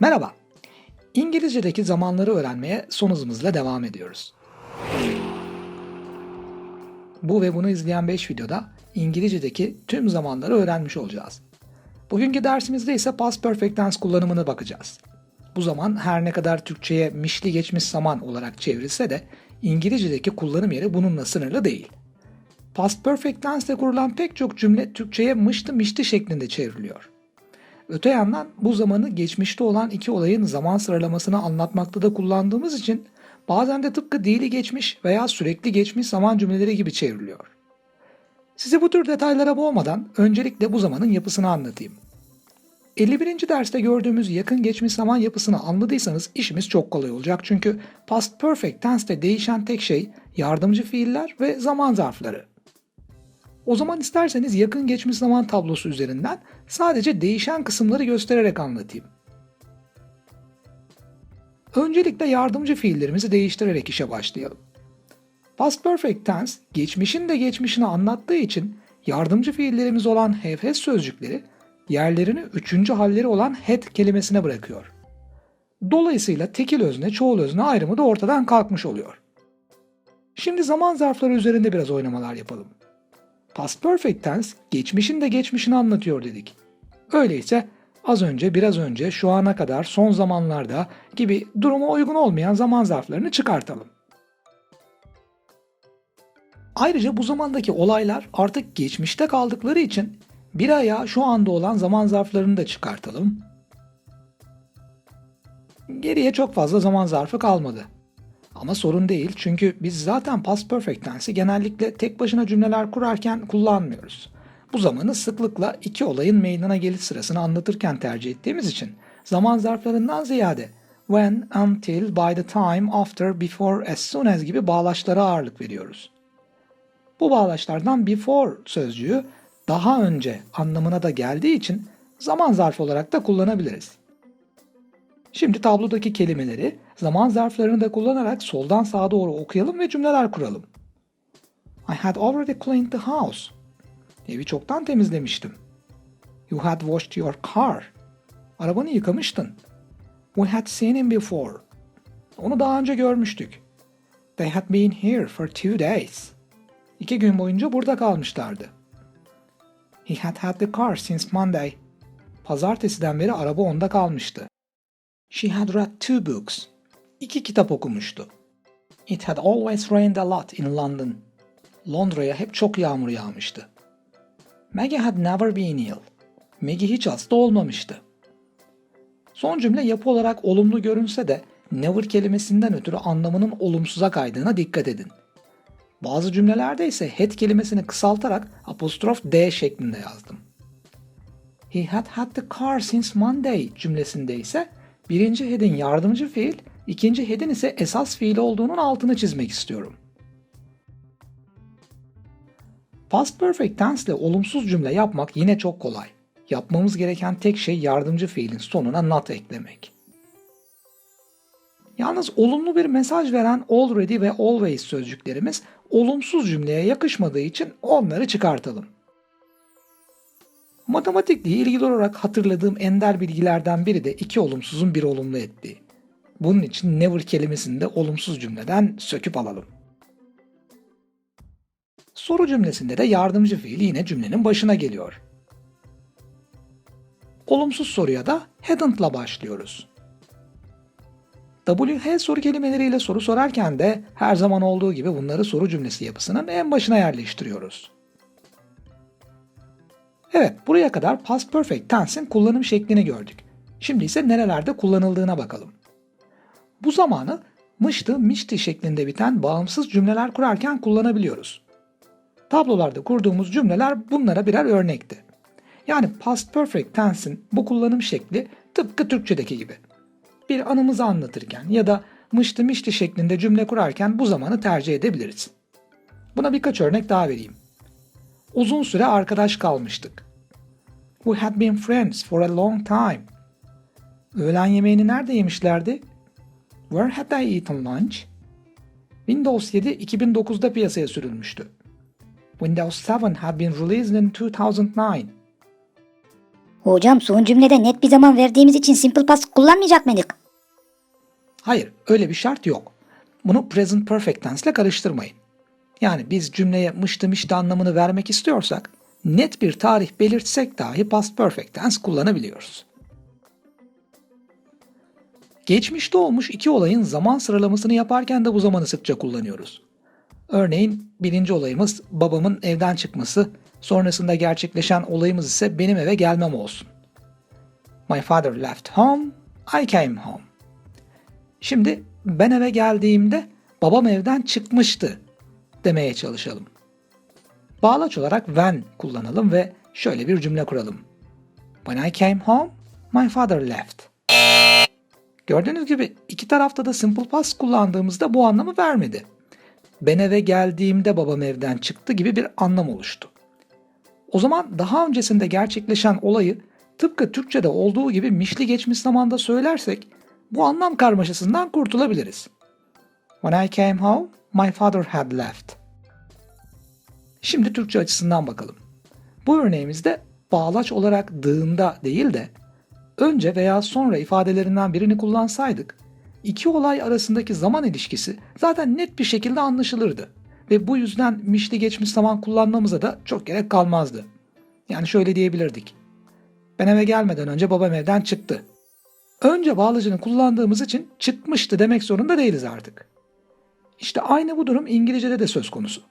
Merhaba. İngilizce'deki zamanları öğrenmeye son hızımızla devam ediyoruz. Bu ve bunu izleyen 5 videoda İngilizce'deki tüm zamanları öğrenmiş olacağız. Bugünkü dersimizde ise past perfect tense kullanımına bakacağız. Bu zaman her ne kadar Türkçe'ye mişli geçmiş zaman olarak çevrilse de İngilizce'deki kullanım yeri bununla sınırlı değil. Past perfect tense ile kurulan pek çok cümle Türkçe'ye mıştı mişti şeklinde çevriliyor. Öte yandan bu zamanı geçmişte olan iki olayın zaman sıralamasını anlatmakta da kullandığımız için bazen de tıpkı dili geçmiş veya sürekli geçmiş zaman cümleleri gibi çevriliyor. Sizi bu tür detaylara boğmadan öncelikle bu zamanın yapısını anlatayım. 51. derste gördüğümüz yakın geçmiş zaman yapısını anladıysanız işimiz çok kolay olacak çünkü past perfect tense'te değişen tek şey yardımcı fiiller ve zaman zarfları. O zaman isterseniz yakın geçmiş zaman tablosu üzerinden sadece değişen kısımları göstererek anlatayım. Öncelikle yardımcı fiillerimizi değiştirerek işe başlayalım. Past perfect tense geçmişin de geçmişini anlattığı için yardımcı fiillerimiz olan have sözcükleri yerlerini üçüncü halleri olan had kelimesine bırakıyor. Dolayısıyla tekil özne çoğul özne ayrımı da ortadan kalkmış oluyor. Şimdi zaman zarfları üzerinde biraz oynamalar yapalım. Past perfect tense geçmişin de geçmişini anlatıyor dedik. Öyleyse az önce, biraz önce, şu ana kadar, son zamanlarda gibi duruma uygun olmayan zaman zarflarını çıkartalım. Ayrıca bu zamandaki olaylar artık geçmişte kaldıkları için bir aya şu anda olan zaman zarflarını da çıkartalım. Geriye çok fazla zaman zarfı kalmadı. Ama sorun değil çünkü biz zaten past perfect tense'i genellikle tek başına cümleler kurarken kullanmıyoruz. Bu zamanı sıklıkla iki olayın meydana geliş sırasını anlatırken tercih ettiğimiz için zaman zarflarından ziyade when, until, by the time, after, before, as soon as gibi bağlaçlara ağırlık veriyoruz. Bu bağlaçlardan before sözcüğü daha önce anlamına da geldiği için zaman zarfı olarak da kullanabiliriz. Şimdi tablodaki kelimeleri zaman zarflarını da kullanarak soldan sağa doğru okuyalım ve cümleler kuralım. I had already cleaned the house. Evi çoktan temizlemiştim. You had washed your car. Arabanı yıkamıştın. We had seen him before. Onu daha önce görmüştük. They had been here for two days. İki gün boyunca burada kalmışlardı. He had had the car since Monday. Pazartesiden beri araba onda kalmıştı. She had read two books. İki kitap okumuştu. It had always rained a lot in London. Londra'ya hep çok yağmur yağmıştı. Maggie had never been ill. Maggie hiç hasta olmamıştı. Son cümle yapı olarak olumlu görünse de never kelimesinden ötürü anlamının olumsuza kaydığına dikkat edin. Bazı cümlelerde ise had kelimesini kısaltarak apostrof d şeklinde yazdım. He had had the car since Monday cümlesinde ise birinci head'in yardımcı fiil, ikinci head'in ise esas fiil olduğunun altını çizmek istiyorum. Past perfect tense ile olumsuz cümle yapmak yine çok kolay. Yapmamız gereken tek şey yardımcı fiilin sonuna not eklemek. Yalnız olumlu bir mesaj veren already ve always sözcüklerimiz olumsuz cümleye yakışmadığı için onları çıkartalım. Matematikle ilgili olarak hatırladığım ender bilgilerden biri de iki olumsuzun bir olumlu ettiği. Bunun için never kelimesini de olumsuz cümleden söküp alalım. Soru cümlesinde de yardımcı fiil yine cümlenin başına geliyor. Olumsuz soruya da hadn't'la başlıyoruz. WH soru kelimeleriyle soru sorarken de her zaman olduğu gibi bunları soru cümlesi yapısının en başına yerleştiriyoruz. Evet, buraya kadar past perfect tense'in kullanım şeklini gördük. Şimdi ise nerelerde kullanıldığına bakalım. Bu zamanı mıştı, mişti şeklinde biten bağımsız cümleler kurarken kullanabiliyoruz. Tablolarda kurduğumuz cümleler bunlara birer örnekti. Yani past perfect tense'in bu kullanım şekli tıpkı Türkçedeki gibi. Bir anımızı anlatırken ya da mıştı mişti şeklinde cümle kurarken bu zamanı tercih edebiliriz. Buna birkaç örnek daha vereyim. Uzun süre arkadaş kalmıştık. We had been friends for a long time. Öğlen yemeğini nerede yemişlerdi? Where had they eaten lunch? Windows 7 2009'da piyasaya sürülmüştü. Windows 7 had been released in 2009. Hocam son cümlede net bir zaman verdiğimiz için simple past kullanmayacak mıydık? Hayır, öyle bir şart yok. Bunu present perfect tense ile karıştırmayın. Yani biz cümleye mıştı mıştı anlamını vermek istiyorsak net bir tarih belirtsek dahi past perfect tense kullanabiliyoruz. Geçmişte olmuş iki olayın zaman sıralamasını yaparken de bu zamanı sıkça kullanıyoruz. Örneğin birinci olayımız babamın evden çıkması, sonrasında gerçekleşen olayımız ise benim eve gelmem olsun. My father left home, I came home. Şimdi ben eve geldiğimde babam evden çıkmıştı demeye çalışalım. Bağlaç olarak when kullanalım ve şöyle bir cümle kuralım. When I came home, my father left. Gördüğünüz gibi iki tarafta da simple past kullandığımızda bu anlamı vermedi. Ben eve geldiğimde babam evden çıktı gibi bir anlam oluştu. O zaman daha öncesinde gerçekleşen olayı tıpkı Türkçe'de olduğu gibi mişli geçmiş zamanda söylersek bu anlam karmaşasından kurtulabiliriz. When I came home, my father had left. Şimdi Türkçe açısından bakalım. Bu örneğimizde bağlaç olarak dığında değil de önce veya sonra ifadelerinden birini kullansaydık, iki olay arasındaki zaman ilişkisi zaten net bir şekilde anlaşılırdı ve bu yüzden mişli geçmiş zaman kullanmamıza da çok gerek kalmazdı. Yani şöyle diyebilirdik. Ben eve gelmeden önce babam evden çıktı. Önce bağlacını kullandığımız için çıkmıştı demek zorunda değiliz artık. İşte aynı bu durum İngilizce'de de söz konusu.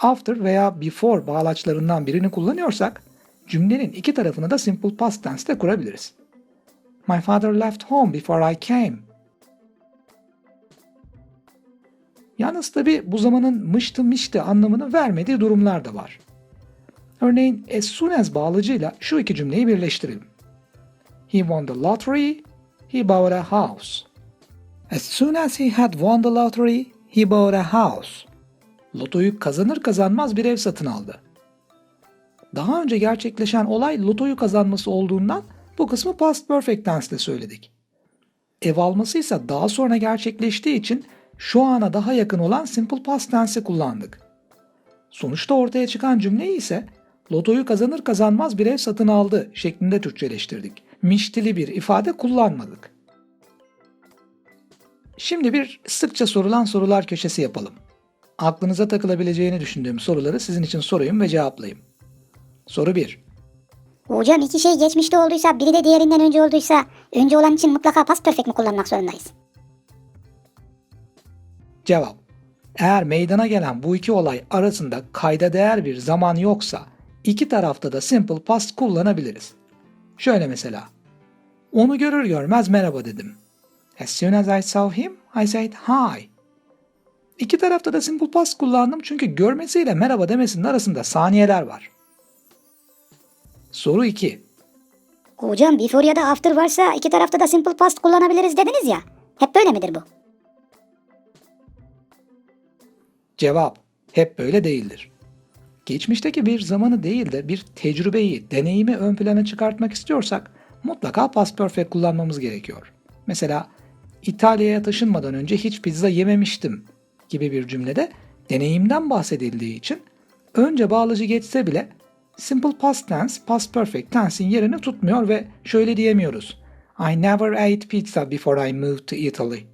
After veya before bağlaçlarından birini kullanıyorsak cümlenin iki tarafını da simple past tense'te kurabiliriz. My father left home before I came. Yalnız tabi bu zamanın mıştı mişti anlamını vermediği durumlar da var. Örneğin as soon as bağlacıyla şu iki cümleyi birleştirelim. He won the lottery, he bought a house. As soon as he had won the lottery, he bought a house. Lotoyu kazanır kazanmaz bir ev satın aldı. Daha önce gerçekleşen olay lotoyu kazanması olduğundan bu kısmı past perfect tense ile söyledik. Ev alması ise daha sonra gerçekleştiği için şu ana daha yakın olan simple past tense'i kullandık. Sonuçta ortaya çıkan cümleyi ise lotoyu kazanır kazanmaz bir ev satın aldı şeklinde Türkçeleştirdik. Miştili bir ifade kullanmadık. Şimdi bir sıkça sorulan sorular köşesi yapalım. Aklınıza takılabileceğini düşündüğüm soruları sizin için sorayım ve cevaplayayım. Soru 1. Hocam iki şey geçmişte olduysa biri de diğerinden önce olduysa önce olan için mutlaka past perfect mi kullanmak zorundayız? Cevap. Eğer meydana gelen bu iki olay arasında kayda değer bir zaman yoksa iki tarafta da simple past kullanabiliriz. Şöyle mesela. Onu görür görmez merhaba dedim. As soon as I saw him, I said hi. İki tarafta da simple past kullandım çünkü görmesiyle merhaba demesinin arasında saniyeler var. Soru 2. Hocam before ya da after varsa iki tarafta da simple past kullanabiliriz dediniz ya. Hep böyle midir bu? Cevap hep böyle değildir. Geçmişteki bir zamanı değil de bir tecrübeyi, deneyimi ön plana çıkartmak istiyorsak mutlaka past perfect kullanmamız gerekiyor. Mesela İtalya'ya taşınmadan önce hiç pizza yememiştim gibi bir cümlede deneyimden bahsedildiği için önce bağlacı geçse bile simple past tense past perfect tense'in yerini tutmuyor ve şöyle diyemiyoruz. I never ate pizza before I moved to Italy.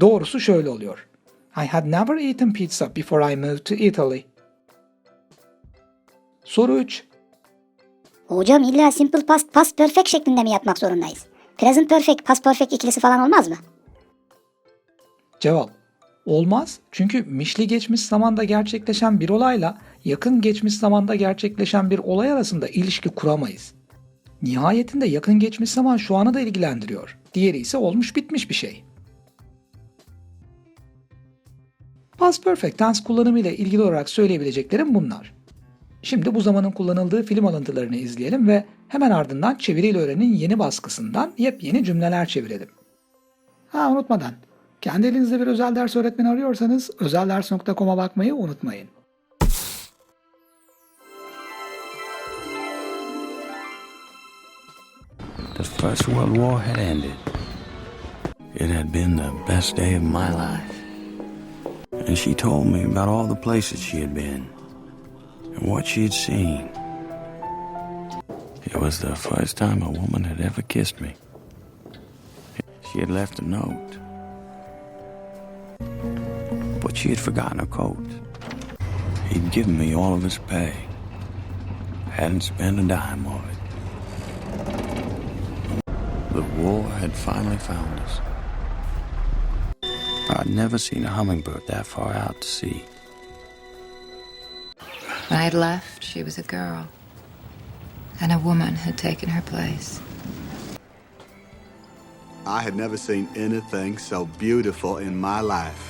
Doğrusu şöyle oluyor. I had never eaten pizza before I moved to Italy. Soru 3. Hocam illa simple past past perfect şeklinde mi yapmak zorundayız? Present perfect past perfect ikilisi falan olmaz mı? Cevap. Olmaz çünkü mişli geçmiş zamanda gerçekleşen bir olayla yakın geçmiş zamanda gerçekleşen bir olay arasında ilişki kuramayız. Nihayetinde yakın geçmiş zaman şu anı da ilgilendiriyor. Diğeri ise olmuş bitmiş bir şey. Past Perfect tense kullanımı ile ilgili olarak söyleyebileceklerim bunlar. Şimdi bu zamanın kullanıldığı film alıntılarını izleyelim ve hemen ardından Çeviriyle Öğren'in yeni baskısından yepyeni cümleler çevirelim. Ha unutmadan, kendi elinizde bir özel ders öğretmeni arıyorsanız özelders.com'a bakmayı unutmayın. The First World War had ended. It had been the best day of my life. And she told me about all the places she had been and what she had seen. It was the first time a woman had ever kissed me. She had left a note. But she had forgotten her coat. He'd given me all of his pay. Hadn't spent a dime of it. The war had finally found us. I'd never seen a hummingbird that far out to sea. When I had left, she was a girl. And a woman had taken her place. I had never seen anything so beautiful in my life.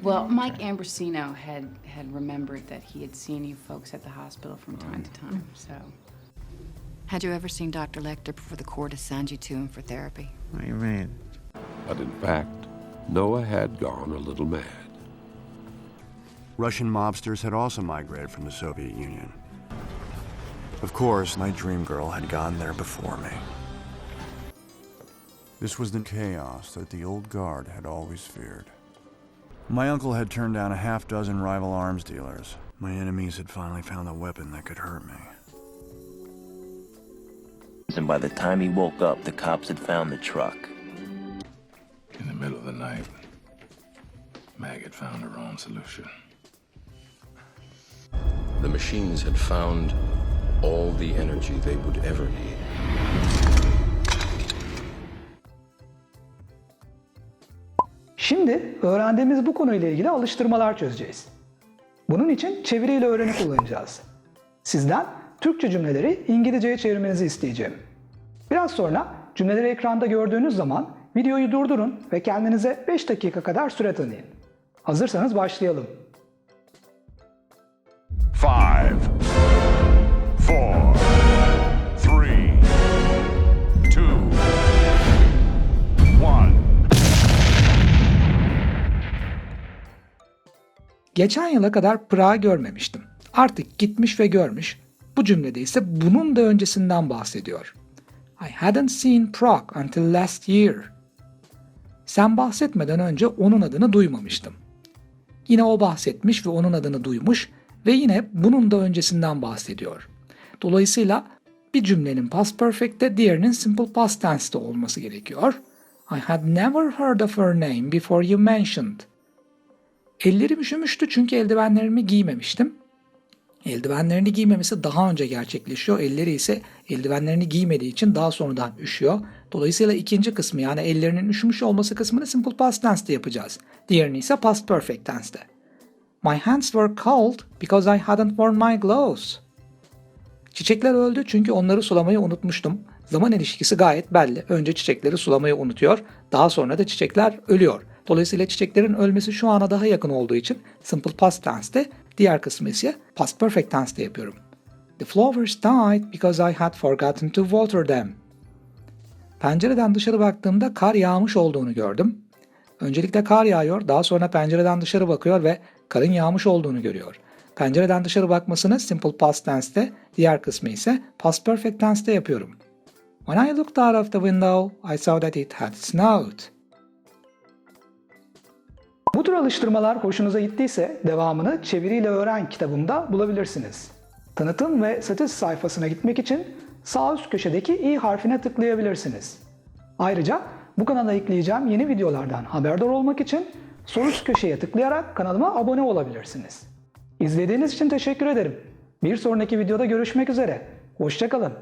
Well, Mike Ambrosino had, had remembered that he had seen you folks at the hospital from time to time, mm-hmm. so. Had you ever seen Dr. Lecter before the court assigned you to him for therapy? What do you mean? But in fact, Noah had gone a little mad. Russian mobsters had also migrated from the Soviet Union. Of course, my dream girl had gone there before me. This was the chaos that the old guard had always feared. My uncle had turned down a half dozen rival arms dealers. My enemies had finally found a weapon that could hurt me. And by the time he woke up, the cops had found the truck. In the middle of the night, Mag had found her own solution. The machines had found all the energy they would ever need. Şimdi öğrendiğimiz bu konuyla ilgili alıştırmalar çözeceğiz. Bunun için çeviriyle öğreni kullanacağız. Sizden Türkçe cümleleri İngilizceye çevirmenizi isteyeceğim. Biraz sonra cümleleri ekranda gördüğünüz zaman videoyu durdurun ve kendinize 5 dakika kadar süre tanıyın. Hazırsanız başlayalım. 5 Geçen yıla kadar Prag'ı görmemiştim. Artık gitmiş ve görmüş. Bu cümlede ise bunun da öncesinden bahsediyor. I hadn't seen Prague until last year. Sen bahsetmeden önce onun adını duymamıştım. Yine o bahsetmiş ve onun adını duymuş ve yine bunun da öncesinden bahsediyor. Dolayısıyla bir cümlenin past perfect'te diğerinin simple past tense'te olması gerekiyor. I had never heard of her name before you mentioned. Ellerim üşümüştü çünkü eldivenlerimi giymemiştim. Eldivenlerini giymemesi daha önce gerçekleşiyor. Elleri ise eldivenlerini giymediği için daha sonradan üşüyor. Dolayısıyla ikinci kısmı yani ellerinin üşümüş olması kısmını simple past tense'te yapacağız. Diğerini ise past perfect tense'te. My hands were cold because I hadn't worn my gloves. Çiçekler öldü çünkü onları sulamayı unutmuştum. Zaman ilişkisi gayet belli. Önce çiçekleri sulamayı unutuyor, daha sonra da çiçekler ölüyor. Dolayısıyla çiçeklerin ölmesi şu ana daha yakın olduğu için simple past tense'te, diğer kısmı ise past perfect tense'te yapıyorum. The flowers died because I had forgotten to water them. Pencereden dışarı baktığımda kar yağmış olduğunu gördüm. Öncelikle kar yağıyor, daha sonra pencereden dışarı bakıyor ve karın yağmış olduğunu görüyor. Pencereden dışarı bakmasını simple past tense'te, diğer kısmı ise past perfect tense'te yapıyorum. When I looked out of the window, I saw that it had snowed. Bu tür alıştırmalar hoşunuza gittiyse devamını Çeviriyle Öğren kitabımda bulabilirsiniz. Tanıtım ve satış sayfasına gitmek için sağ üst köşedeki i harfine tıklayabilirsiniz. Ayrıca bu kanala ekleyeceğim yeni videolardan haberdar olmak için sol üst köşeye tıklayarak kanalıma abone olabilirsiniz. İzlediğiniz için teşekkür ederim. Bir sonraki videoda görüşmek üzere. Hoşçakalın.